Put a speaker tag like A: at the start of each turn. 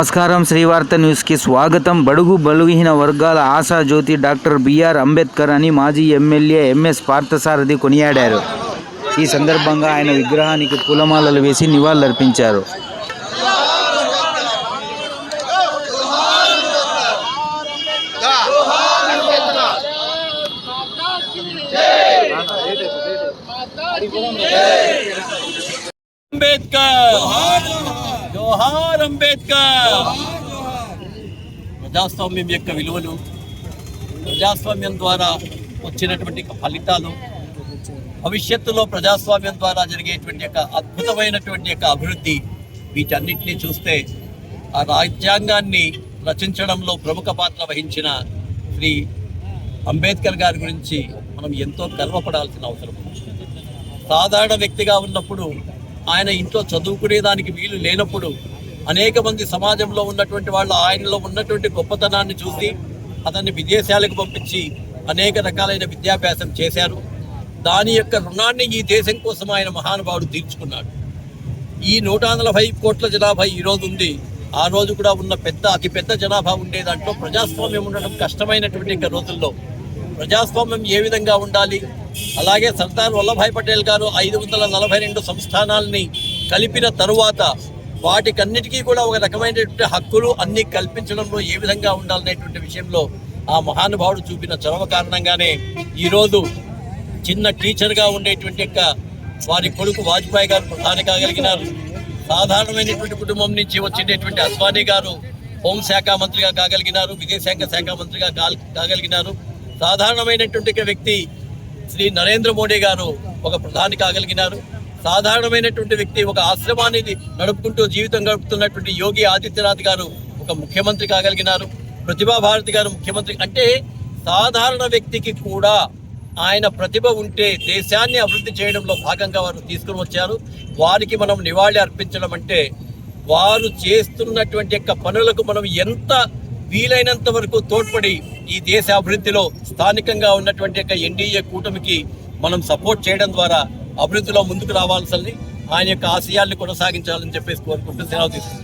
A: నమస్కారం. శ్రీవార్త న్యూస్కి స్వాగతం. బడుగు బలుగిన వర్గాల Asha Jyothi doctor B R Ambedkar అని మాజీ ఎమ్మెల్యే ఎంఎస్ పార్థసారథి కొనియాడారు. ఈ సందర్భంగా ఆయన విగ్రహానికి పూలమాలలు వేసి నివాళులర్పించారు.
B: అంబేద్కర్! జోహార్ అంబేద్కర్! ప్రజాస్వామ్యం యొక్క విలువలు ప్రజాస్వామ్యం ద్వారా వచ్చినటువంటి ఫలితాలు భవిష్యత్తులో ప్రజాస్వామ్యం ద్వారా జరిగేటువంటి యొక్క అద్భుతమైనటువంటి యొక్క అభివృద్ధి వీటన్నిటిని చూస్తే ఆ రాజ్యాంగాన్ని రచించడంలో ప్రముఖ పాత్ర వహించిన శ్రీ అంబేద్కర్ గారి గురించి మనం ఎంతో గర్వపడాల్సిన అవసరం. సాధారణ వ్యక్తిగా ఉన్నప్పుడు ఆయన ఇంట్లో చదువుకునేదానికి వీలు లేనప్పుడు అనేక మంది సమాజంలో ఉన్నటువంటి వాళ్ళు ఆయనలో ఉన్నటువంటి గొప్పతనాన్ని చూసి అతన్ని విదేశాలకు పంపించి అనేక రకాలైన విద్యాభ్యాసం చేశారు. దాని యొక్క రుణాన్ని ఈ దేశం కోసం ఆయన మహానుభావుడు తీర్చుకున్నాడు. ఈ నూట నలభై కోట్ల జనాభా ఈరోజు ఉంది. ఆ రోజు కూడా ఉన్న పెద్ద అతిపెద్ద జనాభా ఉండే దాంట్లో ప్రజాస్వామ్యం ఉండడం కష్టమైనటువంటి రోజుల్లో ప్రజాస్వామ్యం ఏ విధంగా ఉండాలి? అలాగే సర్దార్ వల్లభాయ్ పటేల్ గారు ఐదు వందల నలభై రెండు సంస్థానాల్ని కలిపిన తరువాత వాటికన్నిటికీ కూడా ఒక రకమైనటువంటి హక్కులు అన్ని కల్పించడంలో ఏ విధంగా ఉండాలనేటువంటి విషయంలో ఆ మహానుభావుడు చూపిన చొరవ కారణంగానే ఈరోజు చిన్న టీచర్గా ఉండేటువంటి యొక్క వారి కొడుకు వాజ్పేయి గారు ప్రధాని కాగలిగినారు సాధారణమైనటువంటి కుటుంబం నుంచి వచ్చినటువంటి అద్వానీ గారు హోంశాఖ మంత్రిగా కాగలిగినారు విదేశాంగ శాఖ మంత్రిగా కాల్- కాగలిగినారు. సాధారణమైనటువంటి వ్యక్తి శ్రీ నరేంద్ర మోడీ గారు ఒక ప్రధాని కాగలిగినారు. సాధారణమైనటువంటి వ్యక్తి ఒక ఆశ్రమాన్ని నడుపుకుంటూ జీవితం గడుపుతున్నటువంటి యోగి ఆదిత్యనాథ్ గారు ఒక ముఖ్యమంత్రి కాగలిగినారు. ప్రతిభా భారతి గారు ముఖ్యమంత్రి. అంటే సాధారణ వ్యక్తికి కూడా ఆయన ప్రతిభ ఉంటే దేశాన్ని అభివృద్ధి చేయడంలో భాగంగా వారు తీసుకుని వచ్చారు. వారికి మనం నివాళి అర్పించడం అంటే వారు చేస్తున్నటువంటి యొక్క పనులకు మనం ఎంత వీలైనంత వరకు తోడ్పడి ఈ దేశ అభివృద్ధిలో స్థానికంగా ఉన్నటువంటి యొక్క ఎన్డీఏ కూటమికి మనం సపోర్ట్ చేయడం ద్వారా అభివృద్ధిలో ముందుకు రావాల్సింది. ఆయన యొక్క ఆశయాల్ని కొనసాగించాలని చెప్పేసి కోరుకుంటూ సెలవు తీసుకుంటున్నాను.